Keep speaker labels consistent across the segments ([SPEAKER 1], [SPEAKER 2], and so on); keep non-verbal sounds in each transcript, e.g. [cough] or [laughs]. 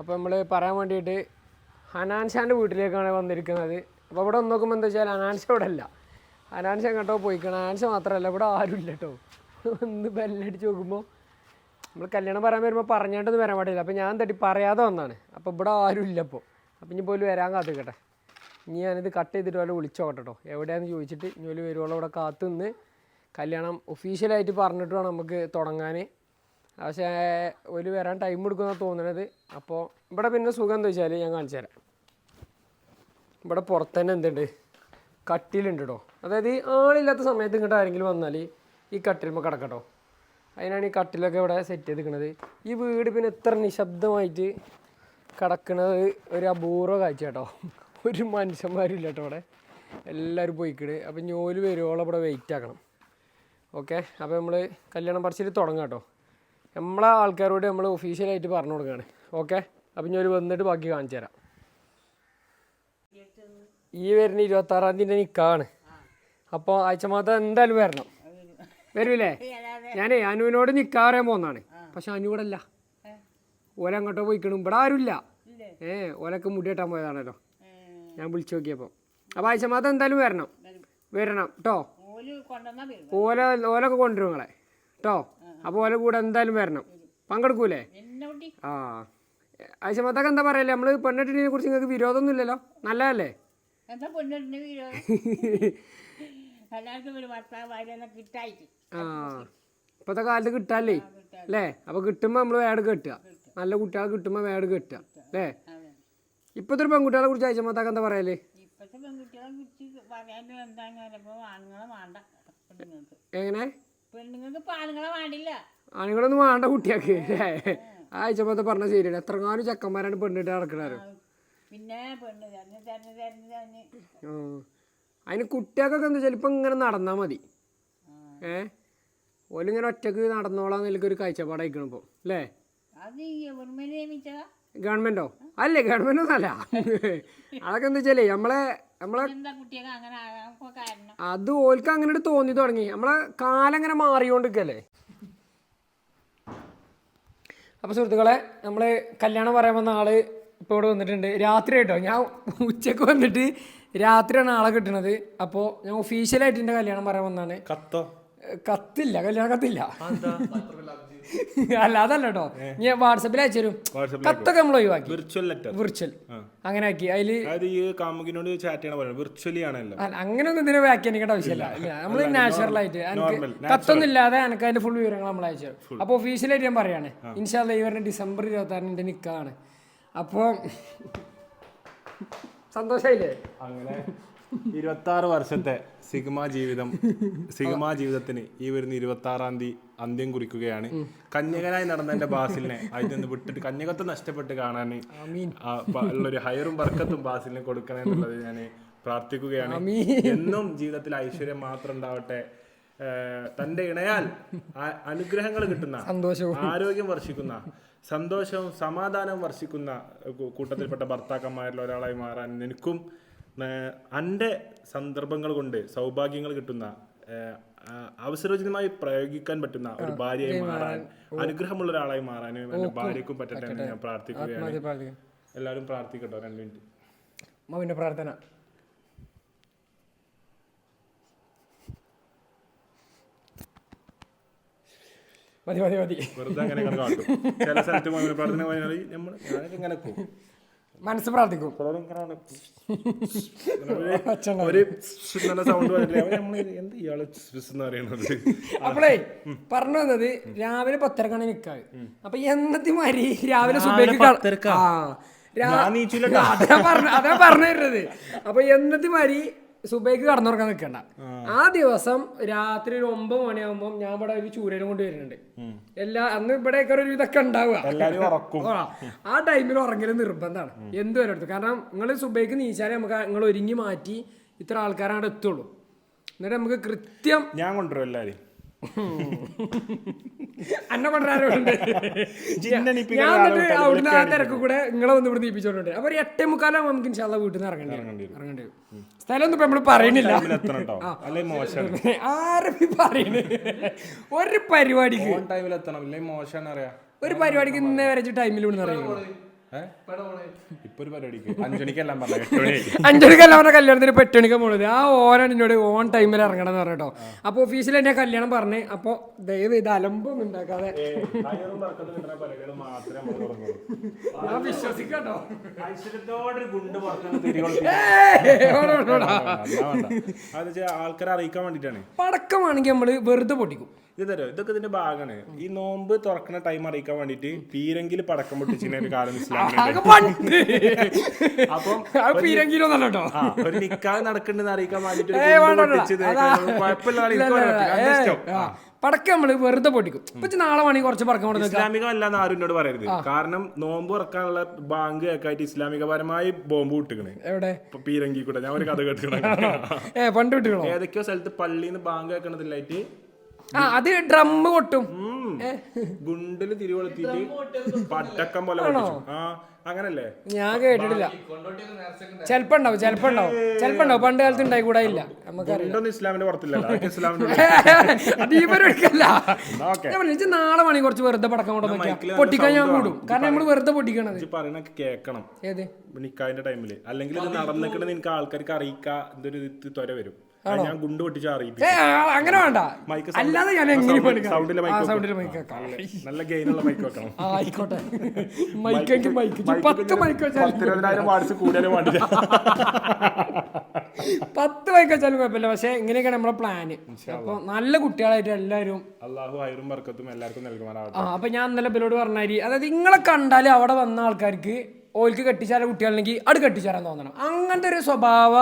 [SPEAKER 1] അപ്പോൾ നമ്മൾ പറയാൻ വേണ്ടിയിട്ട് ഹനാൻഷാന്റെ വീട്ടിലേക്കാണ് വന്നിരിക്കുന്നത്. അപ്പോൾ ഇവിടെ ഒന്ന് നോക്കുമ്പോൾ എന്താ വെച്ചാൽ ഹനാൻഷ ഇവിടെ അല്ല. ഹനാൻഷ എങ്ങോട്ടോ പോയിക്കണം. ഹനാൻഷ മാത്രമല്ല ഇവിടെ ആരും ഇല്ല കേട്ടോ. ഒന്ന് ബെല്ലടിച്ച് നോക്കുമ്പോൾ നമ്മൾ കല്യാണം പറയാൻ വരുമ്പോൾ പറഞ്ഞിട്ടൊന്നും വരാൻ പാടില്ല. അപ്പോൾ ഞാൻ തട്ടി പറയാതെ വന്നാണ്. അപ്പോൾ ഇവിടെ ആരും ഇല്ല അപ്പോൾ അപ്പം ഇനി പോലും വരാൻ കാത്തിക്കട്ടെ. ഇനി ഞാനിത് കട്ട് ചെയ്തിട്ട് വല്ല വിളിച്ചോട്ടെ കേട്ടോ എവിടെയാണെന്ന് ചോദിച്ചിട്ട് ഇനി വല്ല വരുവോളം ഇവിടെ കാത്തു നിന്ന് കല്യാണം ഒഫീഷ്യലായിട്ട് പറഞ്ഞിട്ട് വേണം നമുക്ക് തുടങ്ങാൻ പക്ഷേ ഒരു വരാൻ ടൈം എടുക്കുന്ന തോന്നണത്. അപ്പോൾ ഇവിടെ പിന്നെ സുഖം എന്താ വെച്ചാൽ ഞാൻ കാണിച്ചു തരാം. ഇവിടെ പുറത്ത് തന്നെ എന്തുണ്ട്? കട്ടിലുണ്ട് കേട്ടോ അതായത് ഈ ആളില്ലാത്ത സമയത്ത് ഇങ്ങോട്ട് ആരെങ്കിലും വന്നാൽ ഈ കട്ടിലുമ്പോൾ കിടക്കട്ടോ. അതിനാണ് ഈ കട്ടിലൊക്കെ ഇവിടെ സെറ്റ് ചെയ്തിരിക്കുന്നത് ഈ വീട് പിന്നെ എത്ര നിശബ്ദമായിട്ട് കിടക്കുന്നത് ഒരു അപൂർവ കാഴ്ച കേട്ടോ ഒരു മനുഷ്യന്മാരും ഇല്ല കേട്ടോ ഇവിടെ. എല്ലാവരും പോയിക്കിട് അപ്പം ഞോൽ വരുവോളം ഇവിടെ വെയിറ്റ് ആക്കണം. ഓക്കെ അപ്പോൾ നമ്മൾ കല്യാണം പറിച്ചിട്ട് തുടങ്ങാം കേട്ടോ. നമ്മളെ ആൾക്കാരോട് നമ്മൾ ഒഫീഷ്യലായിട്ട് പറഞ്ഞു കൊടുക്കുകയാണ്. ഓക്കെ അപ്പം ഞാൻ വന്നിട്ട് ബാക്കി കാണിച്ചു തരാം. ഈ വരുന്ന ഇരുപത്താറാം തീയതി നിൽക്കാണ് അപ്പോൾ ആഴ്ച മാസം എന്തായാലും വരണം. വരൂലേ? ഞാനേ അനുവിനോട് നിൽക്കാൻ പറയാൻ പോകുന്നതാണ് പക്ഷെ അനു ഇവിടെ അല്ല ഓല അങ്ങോട്ടോ പോയിക്കണം. ഇവിടെ ആരുമില്ല ഏ ഓലക്ക് മുടി കെട്ടാൻ പോയതാണല്ലോ. ഞാൻ വിളിച്ചു നോക്കിയപ്പോൾ അപ്പോൾ ആഴ്ച മാസം എന്തായാലും വരണം. വരണം. കേട്ടോ
[SPEAKER 2] ഓല
[SPEAKER 1] ഓലൊക്കെ കൊണ്ടുവരും നിങ്ങളെ. കേട്ടോ അപ്പോൾ ഓലെ കൂടെ എന്തായാലും വരണം. പങ്കെടുക്കൂലേ? ആ. ആയിഷമത്തൊക്കെ എന്താ പറയല്ലേ നമ്മൾ പെണ്ണിട്ടിനെ കുറിച്ച് നിങ്ങൾക്ക് വിരോധമൊന്നും ഇല്ലല്ലോ നല്ലതല്ലേ ആ. ഇപ്പോഴത്തെ കാലത്ത് കിട്ടാല്ലേ? അല്ലേ? അപ്പോൾ കിട്ടുമ്പോൾ നമ്മൾ വേട് കെട്ടുക. നല്ല കുട്ടികളെ കിട്ടുമ്പോൾ വേട് കെട്ടുക. അല്ലേ?
[SPEAKER 2] ഇപ്പത്തെ
[SPEAKER 1] ഇപ്പോഴത്തെ ഒരു പെൺകുട്ടികളെ കുറിച്ച് ആയിഷമത്തൊക്കെ എന്താ പറയല്ലേ
[SPEAKER 2] ഇപ്പത്തെ
[SPEAKER 1] എങ്ങനെ?
[SPEAKER 2] പെണ്ണുങ്ങൾക്ക് ഇപ്പൊ ആണുങ്ങളെ വേണ്ടില്ല.
[SPEAKER 1] ആണുങ്ങളൊന്നും വേണ്ട കുട്ടിയാക്ക്. ആഴ്ച ആയിഷമത്തെ പറഞ്ഞ ശരിയാണ്. എത്രങ്ങാനും ചെക്കന്മാരാണ് പെണ്ണിട്ട് നടക്കണാരോ
[SPEAKER 2] പിന്നെ പെണ്ണ് തെരഞ്ഞ് തെരഞ്ഞ് തെരഞ്ഞ് തെരഞ്ഞ്
[SPEAKER 1] അതിന് കുട്ടികൾക്കൊക്കെ എന്താ വെച്ചാൽ ഇങ്ങനെ നടന്നാ മതി. ഏ? ഓലിങ്ങനെ ഒറ്റയ്ക്ക് നടന്നോളാം എനിക്കൊരു കാഴ്ചപ്പാടായിക്കണം ഇപ്പോൾ അല്ലേ?
[SPEAKER 2] അത് ഈ ഗവൺമെന്റ് നിയമിച്ചതാ.
[SPEAKER 1] ഗവൺമെന്റോ അല്ലേ ഗവൺമെന്റ് ഒന്നല്ല അല്ല അതൊക്കെ എന്താ വെച്ചാലേ നമ്മളെ നമ്മളെ
[SPEAKER 2] എന്താ കുട്ടിയൊക്കെ അങ്ങനെ ആകാൻ കാരണം?
[SPEAKER 1] അത് ഓൽക്ക് അങ്ങനെ തോന്നി തുടങ്ങി. നമ്മളെ കാലം അങ്ങനെ മാറിക്കൊണ്ടിരിക്കല്ലേ? അപ്പോൾ സുഹൃത്തുക്കളെ നമ്മൾ കല്യാണം പറയാൻ വന്ന ആൾ ഇപ്പോൾ ഇവിടെ വന്നിട്ടുണ്ട്. രാത്രി കേട്ടോ ഞാൻ ഉച്ചയ്ക്ക് വന്നിട്ട് രാത്രിയാണ് ആളെ കിട്ടണത്. അപ്പോൾ ഞാൻ ഒഫീഷ്യലായിട്ട് എന്റെ കല്യാണം പറയാൻ വന്നാണ്
[SPEAKER 3] കത്തോ?
[SPEAKER 1] കത്തില്ല കല്യാണ കത്തില്ല. [laughs] അല്ല അതല്ല കേട്ടോ ഞാൻ വാട്സപ്പിൽ അയച്ചു കത്തൊക്കെ നമ്മൾ ഒഴിവാക്കി.
[SPEAKER 3] വിർച്വൽ ലെറ്റർ
[SPEAKER 1] വിർച്വൽ അങ്ങനെ ആക്കി. അതിൽ
[SPEAKER 3] കാമുകിനോട് ചാറ്റ് ചെയ്യണ വിർച്വലി ആണല്ലോ.
[SPEAKER 1] അങ്ങനെയൊന്നും ഇതിനെ വ്യാഖ്യാനിക്കേണ്ട ആവശ്യമില്ല. നമ്മൾ നാച്ചുറൽ ആയിട്ട്. കത്തൊന്നും ഇല്ലാതെ എനിക്ക് അതിന്റെ ഫുൾ വിവരങ്ങൾ നമ്മൾ അയച്ചു അപ്പോൾ ഒഫീഷ്യലായിട്ട് ഞാൻ പറയാണ് ഇൻഷാല്ല ഈ വരുന്ന ഡിസംബർ ഇരുപത്തി ആറിന് നിക്കാണ് അപ്പോൾ [laughs] സന്തോഷമായില്ലേ
[SPEAKER 3] അങ്ങനെ ഇരുപത്തി ആറ് വർഷത്തെ സിഗ്മ ജീവിതം സിഗ്മ ജീവിതത്തിന് ഈ വരുന്ന ഇരുപത്തി ആറാം തീയതി അന്ത്യം കുറിക്കുകയാണ്. കന്യകനായി നടന്ന എന്റെ ബാസിലിനെ അതിൽ നിന്ന് വിട്ടിട്ട് കന്യകത്വം നഷ്ടപ്പെട്ട് കാണാൻ ഉള്ളൊരു ഹയറും വർക്കത്തും ബാസിലിന് കൊടുക്കണേ എന്നുള്ളത് ഞാൻ പ്രാർത്ഥിക്കുകയാണ്. എന്നും ജീവിതത്തിൽ ഐശ്വര്യം മാത്രം ഉണ്ടാവട്ടെ. തന്റെ ഇണയാൽ അനുഗ്രഹങ്ങൾ കിട്ടുന്ന
[SPEAKER 1] സന്തോഷവും.
[SPEAKER 3] ആരോഗ്യം വർഷിക്കുന്ന സന്തോഷവും സമാധാനവും വർഷിക്കുന്ന കൂട്ടത്തിൽപ്പെട്ട ഭർത്താക്കന്മാരിൽ ഒരാളായി മാറാൻ നിനക്കും എന്റെ സന്ദർഭങ്ങൾ കൊണ്ട് സൗഭാഗ്യങ്ങൾ കിട്ടുന്ന അവസരോചിതമായി പ്രയോഗിക്കാൻ പറ്റുന്ന ഒരു ഭാര്യയായി മാറാൻ അനുഗ്രഹമുള്ള ഒരാളായി മാറാൻ എന്റെ ഭാര്യക്കും പറ്റട്ടെ എന്ന് ഞാൻ പ്രാർത്ഥിക്കുകയാണ്. എല്ലാവരും പ്രാർത്ഥിക്കട്ടോ രണ്ട് മിനിറ്റ്.
[SPEAKER 1] പിന്നെ പ്രാർത്ഥന. മതി മതി മതി.
[SPEAKER 3] വെറുതെ അങ്ങനെ ഇങ്ങനെ കാട്ടും. ചില സ്ഥലത്ത് പോയി പ്രാർത്ഥന പോയാൽ നമ്മൾ ഞാനൊക്കെ ഇങ്ങനെ പോകും.
[SPEAKER 1] മനസ്സ് പ്രാർത്ഥിക്കും. അപ്പളേ പറഞ്ഞു വന്നത് രാവിലെ പത്തരക്കാണ് നിക്കാവ് അപ്പൊ എന്നത്തെ മാതിരി രാവിലെ സുബൈക്ക് ക- ആ,
[SPEAKER 3] ഞാൻ നീച്ചില്ലട്ടോ.
[SPEAKER 1] അതാ പറഞ്ഞു അതാ പറഞ്ഞു തരുന്നത്. അപ്പൊ എന്നത്തെ മാതിരി സുബൈക്ക് കടന്നുറങ്ങാൻ നിൽക്കണ്ട. ആ. ദിവസം രാത്രി ഒരു ഒമ്പത് മണിയാകുമ്പോ ഞാൻ ഇവിടെ ഒരു ചൂരനും കൊണ്ട് വരുന്നുണ്ട്. എല്ലാ അന്ന് ഇവിടെ ഒരു ഇതൊക്കെ ഉണ്ടാവുക. ആ, ടൈമിൽ ഉറങ്ങൽ നിർബന്ധമാണ്. എന്ത് വരെ എടുത്തു. കാരണം നിങ്ങൾ സുബൈക്ക് നീച്ചാലേ നമുക്ക് നിങ്ങൾ ഒരുങ്ങി മാറ്റി ഇത്ര ആൾക്കാരാണ് എത്തുള്ളൂ. എന്നിട്ട് നമുക്ക് കൃത്യം
[SPEAKER 3] ഞാൻ കൊണ്ടുവരും എല്ലാരും [laughs]
[SPEAKER 1] അന്ന
[SPEAKER 3] ജിന്നെണീപ്പിക്കുന്ന
[SPEAKER 1] ഞാൻ എന്നിട്ട് അവിടുന്ന് ആ തിരക്ക് കൂടെ നിങ്ങളെ വന്ന് ഇവിടെ നീപ്പിച്ചോണ്ട് അപ്പൊ ഒരു എട്ടേ മുക്കാലാകുമ്പോൾ നമുക്ക് ഇൻഷാല്ല വീട്ടിൽ നിന്ന് ഇറങ്ങേണ്ടി ഇറങ്ങേണ്ടി വരും. സ്ഥലം ഒന്നും ഇപ്പൊ നമ്മൾ പറയണില്ല ആരും പറയണേ ഒരു പരിപാടിക്ക്. ഒരു പരിപാടിക്ക് ഇന്നേ വരച്ച് ടൈമിൽ ഇവിടെ നിന്ന്
[SPEAKER 3] ഏ? ഇപ്പൊ ഒരു പരിപാടിക്ക്. അഞ്ചണിക്കെല്ലാം പറഞ്ഞ
[SPEAKER 1] അഞ്ചണിക്കല്ല കല്യാണത്തിന് പെട്ടണിക്ക് പോണത് ആ ഓരാണ് എന്നോട് ഓൺ ടൈമിൽ ഇറങ്ങണം എന്ന് പറഞ്ഞോ അപ്പൊ ഓഫീസിൽ എന്നെ കല്യാണം പറഞ്ഞ്. അപ്പൊ ദയവ് ഇത് അലമ്പൊന്നും ഉണ്ടാക്കാതെ. ഞാൻ വിശ്വസിക്കട്ടോ.
[SPEAKER 3] ആൾക്കാരെ അറിയിക്കാൻ വേണ്ടിട്ടാണ്.
[SPEAKER 1] പടക്കമാണെങ്കിൽ നമ്മൾ വെറുതെ പൊട്ടിക്കും.
[SPEAKER 3] ഇത് തരോ? ഇതൊക്കെ ഇതിന്റെ ഭാഗമാണ് ഈ നോമ്പ് തുറക്കുന്ന ടൈം അറിയിക്കാൻ വേണ്ടിട്ട് പീരങ്കിൽ പടക്കം പൊട്ടിച്ചിന് ഒരു കാലം അപ്പം
[SPEAKER 1] പീരങ്കിലോ
[SPEAKER 3] ആ ഒരു നിക്കാൻ നടക്കണ്ടെന്ന് അറിയിക്കാൻ വേണ്ടിട്ട്. കുഴപ്പമില്ല.
[SPEAKER 1] പടക്കം നമ്മൾ വെറുതെ പൊട്ടിക്കും. ഇപ്പൊ നാളെ വേണമെങ്കിൽ കുറച്ച് പടക്കം കൊണ്ട് വെക്കാം
[SPEAKER 3] ഇസ്ലാമികമല്ലെന്ന് ആരും എന്നോട് പറയരുത്. കാരണം നോമ്പ് തുറക്കാനുള്ള ബാങ്ക് കേൾക്കായിട്ട് ഇസ്ലാമികപരമായി ബോംബ് വിട്ടുക്കണേ
[SPEAKER 1] എവിടെ?
[SPEAKER 3] പീരങ്കി കൂടെ. ഞാൻ ഒരു കഥ കേട്ടിക്കണേ [laughs]
[SPEAKER 1] ഏ പണ്ട്
[SPEAKER 3] ഏതൊക്കെയോ സ്ഥലത്ത് പള്ളിന്ന് ബാങ്ക് കേൾക്കണതില്ലായിട്ട്
[SPEAKER 1] ആ അത് ഡ്രം കൊട്ടും
[SPEAKER 3] ഗുണ്ടൽ തിരികൊളുത്തിട്ട് പട്ടക്കം പോലെ ആ അങ്ങനല്ലേ?
[SPEAKER 1] ഞാൻ കേട്ടിട്ടില്ല. ചെലപ്പോ ഉണ്ടാവും ചെലപ്പോ ഉണ്ടാവും ചെലപ്പോ ഉണ്ടാവും പണ്ട് കാലത്ത് ഉണ്ടായി കൂടെ ഇല്ല നമുക്കറിയാം.
[SPEAKER 3] ഇസ്ലാമിന്റെ
[SPEAKER 1] പുറത്തില്ല [laughs] നാളെ മണി കുറച്ച് വെറുതെ പടക്കം കൊണ്ടു പൊട്ടിക്കാൻ ഞാൻ കൂടും കാരണം നമ്മൾ വെറുതെ പൊട്ടിക്കണത്.
[SPEAKER 3] പറയണൊക്കെ കേക്കണം
[SPEAKER 1] ഏത്?
[SPEAKER 3] ടൈമിൽ. അല്ലെങ്കിൽ നടന്നിട്ട് നടന്നിക്കണ നിനക്ക് ആൾക്കാർക്ക് അറിയിക്കാ. എന്തൊരു ത്വര വരും. ഞാൻ ഗുണ്ട് പൊട്ടിച്ച് അറിയിപ്പിക്കും
[SPEAKER 1] ഏ അങ്ങനെ വേണ്ട. അല്ലാതെ ഞാൻ എങ്ങനെ
[SPEAKER 3] സൗണ്ടിലെ മൈക്ക് നല്ല ഗെയിനുള്ള മൈക്ക് വെക്കണം.
[SPEAKER 1] ആ, ആയിക്കോട്ടെ. [laughs] മൈക്കെങ്കിൽ മൈക്ക് പത്ത് മൈക്ക് വെച്ചാൽ
[SPEAKER 3] പത്തിരുപതിനായിരം വാട്സ് കൂടുതലും വേണ്ടില്ല. [laughs]
[SPEAKER 1] പത്ത് മൈക്ക് വെച്ചാലും കുഴപ്പമില്ല. പക്ഷെ ഇങ്ങനെയൊക്കെയാണ് നമ്മളെ പ്ലാന് അപ്പൊ നല്ല കുട്ടികളായിട്ട് എല്ലാരും
[SPEAKER 3] അള്ളാഹു ഹൈറും ബർക്കത്തും എല്ലാവർക്കും നൽകുമാറാവട്ടെ.
[SPEAKER 1] ആ അപ്പൊ ഞാൻ ഇന്നലെ ബിലോട് പറഞ്ഞാരി അതായത് നിങ്ങളെ കണ്ടാൽ അവിടെ വന്ന ആൾക്കാർക്ക് ഓൽക്ക് കെട്ടിച്ചാല കുട്ടികളുണ്ടെങ്കിൽ അത് കെട്ടിച്ചാരാൻ തോന്നണം. അങ്ങനത്തെ ഒരു സ്വഭാവ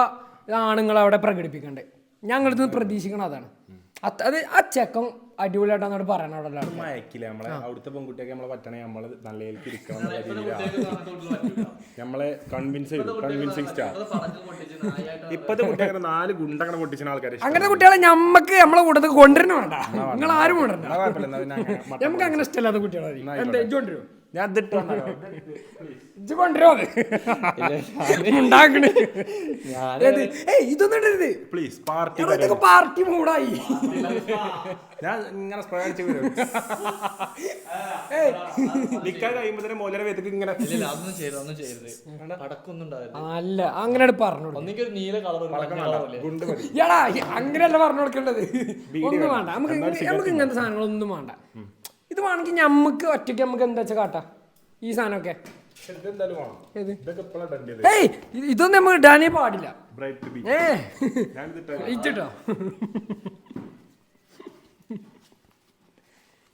[SPEAKER 1] ആണുങ്ങൾ അവിടെ പ്രകടിപ്പിക്കണ്ടേ ഞങ്ങളിത് പ്രതീക്ഷിക്കണം അതാണ്. അത് ആ ചെക്കം അടിപൊളിയായിട്ടാണ് പറയണം അവിടെ ഉള്ള ആൾക്കാര്.
[SPEAKER 3] മയക്കില്ല നമ്മളെ? അവിടുത്തെ പെൺകുട്ടിയൊക്കെ നമ്മളെ പറ്റണേ നമ്മൾ നല്ല ഇരിക്കണം നമ്മളെ കൺവിൻസ് ചെയ്തു. കൺവിൻസിങ് സ്റ്റാർ ഇപ്പത്തെ കുട്ടിയൊക്കെ നാല് ഗുണ്ടങ്ങനെ പൊട്ടിച്ച ആൾക്കാരെ
[SPEAKER 1] അങ്ങനത്തെ കുട്ടികളെ ഞമ്മക്ക് നമ്മളെ കൂട്ടത്തിൽ കൊണ്ടുവരണ വേണ്ട. നിങ്ങൾ ആരും കൊണ്ടുവരണ്ട. നമുക്ക് അങ്ങനെ ഇഷ്ടമല്ലാത്ത കുട്ടികളെ മതി.
[SPEAKER 3] ഞാൻ ഇതിട്ട് വന്നാലോ?
[SPEAKER 1] ഇജ്ജ് കൊണ്ടുവരുമോ ഉണ്ടാക്കണേ. ഇതൊന്നും ഇടരുത്.
[SPEAKER 3] പ്ലീസ് പാർട്ടി
[SPEAKER 1] മൂടായി.
[SPEAKER 3] ഞാൻ ഇങ്ങനെ സ്പ്രേ അടിച്ച് വരും. നിക്കാൻ കഴിയുമ്പോ തന്നെ മോലര വേദക്ക് ഇങ്ങനെ
[SPEAKER 4] അതൊന്നും ചെയ്യരുത് ഒന്നും ചെയ്യരുത്.
[SPEAKER 1] അല്ല അങ്ങനെ പറഞ്ഞു
[SPEAKER 4] ഒരു നീല കളർ
[SPEAKER 1] അങ്ങനെയല്ല പറഞ്ഞു കൊടുക്കേണ്ടത്. ഒന്നും വേണ്ട. നമുക്ക് നമുക്ക് ഇങ്ങനത്തെ സാധനങ്ങളൊന്നും വേണ്ട. ഇത് വേണമെങ്കിൽ ഞമ്മക്ക് ഒറ്റയ്ക്ക് നമുക്ക് എന്താ വെച്ചാൽ കാട്ടാം? ഈ സാധനമൊക്കെ. ഏയ് ഇതൊന്നും നമുക്ക് ഇടാനേ പാടില്ല. ഏ. ഇച്ചിട്ടോ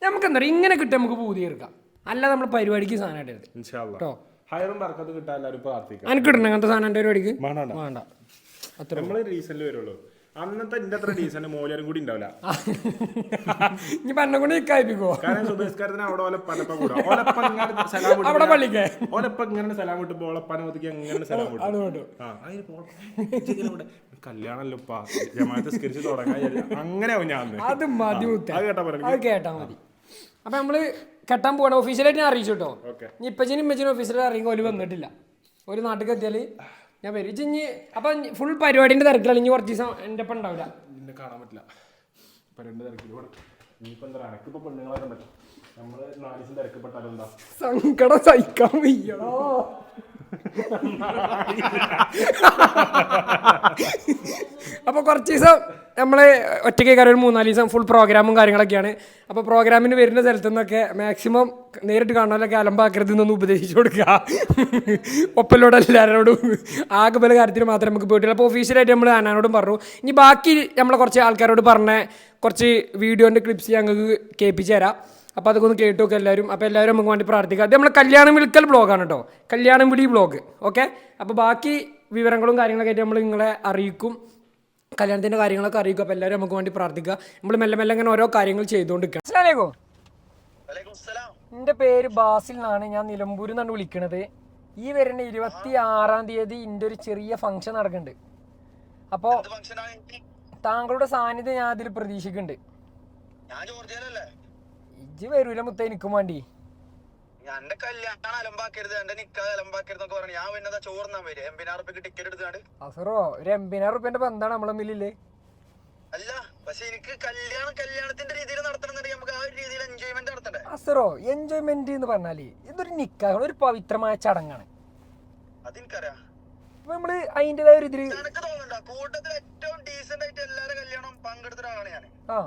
[SPEAKER 1] നമുക്ക് എന്താ പറയുക ഇങ്ങനെ കിട്ടും നമുക്ക് പൂതി തീർക്കാം. അല്ല നമ്മൾ പരിപാടിക്ക്
[SPEAKER 3] സാധനമായിട്ട്
[SPEAKER 1] കേട്ടോ
[SPEAKER 3] ഹയറും ബർക്കത്ത് കിട്ടാൻ എല്ലാവരും പ്രാർത്ഥിക്കാം.
[SPEAKER 1] എനിക്ക് അങ്ങനത്തെ സാധനം എന്റെ പരിപാടിക്ക്?
[SPEAKER 3] വേണ്ട
[SPEAKER 1] വേണ്ട. അത്ര
[SPEAKER 3] നമ്മൾ റീസെന്റ് വരുള്ളൂ. അന്നത്തെ എന്റെ അത്ര ഡീസന്റ് മോലിയാരും കൂടി ഉണ്ടാവില്ല
[SPEAKER 1] ഇനി പറഞ്ഞ
[SPEAKER 3] കാരണം സുബേസ്കാരത്തിന് അവിടെ ഓലപ്പനപ്പ കൂടാ. ഓലപ്പൻ സലാം
[SPEAKER 1] അവിടെ പള്ളിക്ക്.
[SPEAKER 3] ഓലപ്പ ഇങ്ങനെ സലാം ഓളപ്പന ഒതുക്കി അങ്ങനെ സലാം ഇവിടെ കല്യാണല്ലോ ഉപ്പാ? ജമാഅത്ത് സ്കരിച്ച് തുടങ്ങാൻ അങ്ങനെ ഞാൻ
[SPEAKER 1] അത് മതി
[SPEAKER 3] അത് കേട്ടാ പറഞ്ഞു
[SPEAKER 1] കേട്ടാ മതി. അപ്പൊ നമ്മൾ കെട്ടാൻ പോകണം ഓഫീഷ്യലായിട്ട് ഞാൻ അറിയിച്ചു കേട്ടോ. ഇപ്പച്ചനും ഇമ്മച്ചനും ഓഫീസിൽ അറിയുമ്പോൾ ഓൽ വന്നിട്ടില്ല. ഒരു നാട്ടിൽ എത്തിയാൽ ഞാൻ വരും. ഇജ്ജ് അപ്പൊ ഫുൾ പരിപാടിന്റെ തിരക്കിലാണ്. ഇനി കുറച്ച് ദിവസം എന്റെ ഒപ്പം ഉണ്ടാവില്ല.
[SPEAKER 3] നിന്നെ കാണാൻ പറ്റില്ല. തിരക്കിൽ പോണം ഇനിയിപ്പോ എന്താ എനക്കിപ്പോ പെണ്ണുങ്ങളൊക്കെ ഉണ്ടല്ലോ നമ്മൾ നാല് ദിവസം തിരക്കപ്പെട്ടാലും എന്താ?
[SPEAKER 1] സങ്കടം സഹിക്കാൻ വയ്യണോ [laughs] അപ്പൊ കുറച്ച് ദിവസം നമ്മൾ കാര്യം ഒരു മൂന്നാൽ ദിവസം ഫുൾ പ്രോഗ്രാമും കാര്യങ്ങളൊക്കെയാണ്. അപ്പോൾ പ്രോഗ്രാമിന് വരുന്ന സ്ഥലത്തു നിന്നൊക്കെ മാക്സിമം നേരിട്ട് കാണാനൊക്കെ അലമ്പാക്കരുത് എന്നൊന്ന് ഉപദേശിച്ചു കൊടുക്കുക. ഒപ്പലോട് എല്ലാവരോടും ആകെ പല കാര്യത്തിൽ മാത്രമേ നമുക്ക് പോയിട്ടില്ല. അപ്പോൾ ഒഫീഷ്യലായിട്ട് നമ്മൾ അനാനോടും പറഞ്ഞു. ഇനി ബാക്കി നമ്മളെ കുറച്ച് ആൾക്കാരോട് പറഞ്ഞ കുറച്ച് വീഡിയോന്റെ ക്ലിപ്സ് ഞങ്ങൾക്ക് കേൾപ്പിച്ച് തരാം. അപ്പോൾ അതൊക്കെ ഒന്ന് കേട്ടു നോക്കുക എല്ലാവരും. അപ്പോൾ എല്ലാവരും നമുക്ക് വേണ്ടി പ്രാർത്ഥിക്കാം. അത് നമ്മൾ കല്യാണം വിളിക്കൽ ബ്ലോഗാണ് കേട്ടോ കല്യാണം വിളി ബ്ലോഗ് ഓക്കെ അപ്പോൾ ബാക്കി വിവരങ്ങളും കാര്യങ്ങളൊക്കെ ആയിട്ട് നമ്മൾ നിങ്ങളെ അറിയിക്കും. കല്യാണത്തിന്റെ കാര്യങ്ങളൊക്കെ അറിയുക അപ്പോൾ എല്ലാവരും നമുക്ക് വേണ്ടി പ്രാർത്ഥിക്കുക. നമ്മൾ മെല്ലെ മെല്ലെ അങ്ങനെ ഓരോ കാര്യങ്ങൾ ചെയ്തുകൊണ്ടിരിക്കുക അസ്സലാമലൈക്കും എന്റെ പേര് ബാസിൽ എന്നാണ്. ഞാൻ നിലമ്പൂരിൽ നിന്നാണ് വിളിക്കണത്. ഈ വരുന്ന ഇരുപത്തി ആറാം തീയതി എന്റെ ഒരു ചെറിയ ഫംഗ്ഷൻ നടക്കുന്നുണ്ട്. അപ്പോൾ താങ്കളുടെ സാന്നിധ്യം ഞാൻ അതിൽ പ്രതീക്ഷിക്കുന്നുണ്ട്. ഇജ്ജ് വരൂല മുത്ത എനിക്കും വേണ്ടി.
[SPEAKER 5] എന്റെ കല്യാണം അലമ്പാക്കരുത് എന്റെ നിക്കാതെ അലമ്പാക്കരുത് എന്നൊക്കെ പറഞ്ഞു ഞാൻ പിന്നെ ചോർന്നാൻ വരും എംപിനാർ റുപ്യക്ക് ടിക്കറ്റ് എടുത്താണ്ട്
[SPEAKER 1] അസറോ ഒരു എംപിനാർ റുപ്യന്റെ ബന്ധാണ് നമ്മളെ മില്ലില്ലേ
[SPEAKER 5] അല്ല പക്ഷെ എനിക്ക് കല്യാണം കല്യാണത്തിന്റെ രീതിയിൽ നടത്തണമെന്നുണ്ടെങ്കിൽ നമുക്ക് ആ ഒരു രീതിയിൽ എൻജോയ്മെന്റ് നടത്തണ്ടേ?
[SPEAKER 1] അസറോ എൻജോയ്മെന്റ് എന്ന് പറഞ്ഞാൽ ഇതൊരു നിക്കാഹ് ഒരു പവിത്രമായ ചടങ്ങാണ്.
[SPEAKER 5] അതെനിക്കറിയാം.
[SPEAKER 1] നമ്മൾ അതിന്റേതായ ഒരു ഇതിൽ
[SPEAKER 5] എനിക്ക് തോന്നുന്നുണ്ടോ? കൂട്ടത്തിൽ ഏറ്റവും ഡീസന്റ് ആയിട്ട് എല്ലാവരും കല്യാണം പങ്കെടുത്ത ഒരാളാണ് ഞാൻ
[SPEAKER 1] ആ.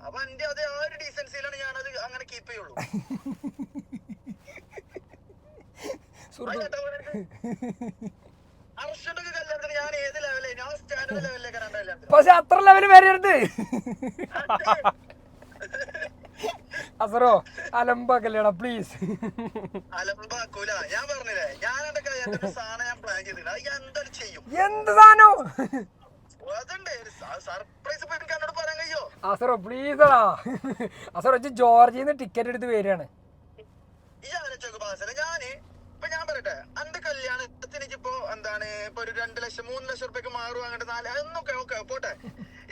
[SPEAKER 5] അപ്പൊ എന്റെ അതേ ആ ഒരു ഡീസൻസിയിലാണ് ഞാനത് അങ്ങനെ കീപ്പ് ചെയ്യുള്ളൂ [laughs]
[SPEAKER 1] സുഹൃത്ത്
[SPEAKER 5] അർഷന്റെ കല്യാണത്തിന് ഞാൻ ഏത് ലെവലേ ഞാൻ സ്റ്റാൻഡേർഡ് ലെവലിലേക്കാണ് എന്റെ കല്യാണത്തിന്
[SPEAKER 1] പക്ഷെ അത്ര ലെവൽ വരരുത് അസറോ അലമ്പാക്കല്ലേടാ പ്ലീസ്
[SPEAKER 5] അലമ്പാക്കൂല ഞാൻ പറഞ്ഞില്ലേ ഞാൻ എന്റെ സാധനം ഞാൻ പ്ലാൻ ചെയ്തില്ല. അത് ഞാൻ എന്തായാലും ചെയ്യും.
[SPEAKER 1] എന്ത് സാധനോ? അസറോ പ്ലീസ് അടാ അസറോ ജോർജിന്ന് ടിക്കറ്റ് എടുത്ത് വരികയാണ്.
[SPEAKER 5] ഞാൻ ഇപ്പൊ ഞാൻ പറയട്ടെ എന്റെ കല്യാണത്തിന് ഇപ്പൊ എന്താണ് ഇപ്പൊ ഒരു രണ്ട് ലക്ഷം മൂന്ന് ലക്ഷം റുപ്യക്ക് മാറും അങ്ങോട്ട് നാല് അതൊന്നൊക്കെ ഓക്കെ പോട്ടെ.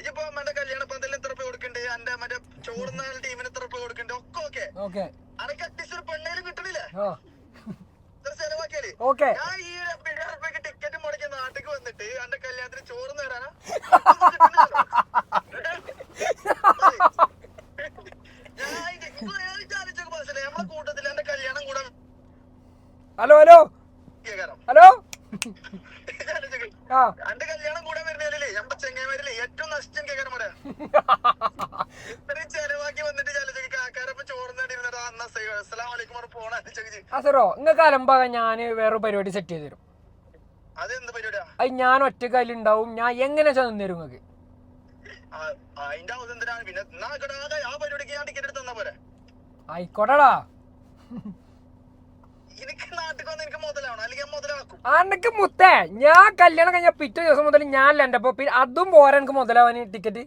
[SPEAKER 5] ഇതിപ്പോ എന്റെ കല്യാണ പന്തലിന് എത്ര രൂപ കൊടുക്കണ്ടേ എന്റെ മറ്റേ ചോറുന്ന ടീമിന് എത്ര രൂപ കൊടുക്കണ്ടേ ഒക്കെ ഓക്കെ.
[SPEAKER 1] ഓക്കെ.
[SPEAKER 5] അനക്ക് അറ്റ്ലീസ്റ്റ് ഒരു പെണ്ണേലും കിട്ടണില്ലേ?
[SPEAKER 1] ചെലവാക്കിയാൽ.
[SPEAKER 5] ഞാൻ ഈ ഒരു ടിക്കറ്റ് മുടക്കി നാട്ടിക്ക് വന്നിട്ട് എന്റെ കല്യാണത്തിന് ചോറ് നേരാനാ [laughs] ഞാൻ ഇത് ഇപ്പൊ ഞാൻ വിചാരിച്ചൊക്കെ മനസ്സിലായി നമ്മളെ കൂട്ടത്തിൽ എന്റെ കല്യാണം കൂടാൻ
[SPEAKER 1] ഹലോ ഹലോ. ഹലോ. [laughs] ആ.
[SPEAKER 5] എന്റെ കല്യാണം കൂടെ വരുന്നതിലേ നമ്മുടെ ചെങ്ങൈമാരിലെ ഏറ്റവും നഷ്ടം കേൾക്കാൻ പറയാം? ഇത്രയും ചെലവാക്കി വന്നിട്ട് ചില കാക്കാരപ്പൊ ചോർന്നിരുന്നിട്ട് അന്ന അസ്സലാം വലൈക്കും പോണ. ചോദിച്ചു
[SPEAKER 1] അസറോ നിങ്ങൾക്ക് അലമ്പാകാൻ ഞാൻ വേറെ പരിപാടി സെറ്റ് ചെയ്ത് തരും.
[SPEAKER 5] അതെന്ത് പരിപാടിയാ?
[SPEAKER 1] അത് ഞാൻ ഒറ്റ ഉണ്ടാവും ഞാൻ എങ്ങനെ വെച്ചാൽ തരും നിങ്ങൾക്ക്
[SPEAKER 5] അതിന്റെ പിന്നെ ആ- ആ പരിപാടിക്ക് ഞാൻ ടിക്കറ്റ് എടുത്ത് തന്നാ പോരെ?
[SPEAKER 1] ആയിക്കോട്ടെടാ
[SPEAKER 5] എനിക്ക് നാട്ടിൽ വന്ന് എനിക്ക് മുതലാവണം അല്ലെങ്കിൽ ഞാൻ മുതലാക്കും
[SPEAKER 1] അനക്ക് മുത്തേ. ഞാൻ കല്യാണം കഴിഞ്ഞ പിറ്റേ ദിവസം മുതൽ ഞാൻ ലണ്ട അപ്പൊ പിന്നെ അതും പോരാ എനിക്ക് മുതലാവാൻ ടിക്കറ്റ്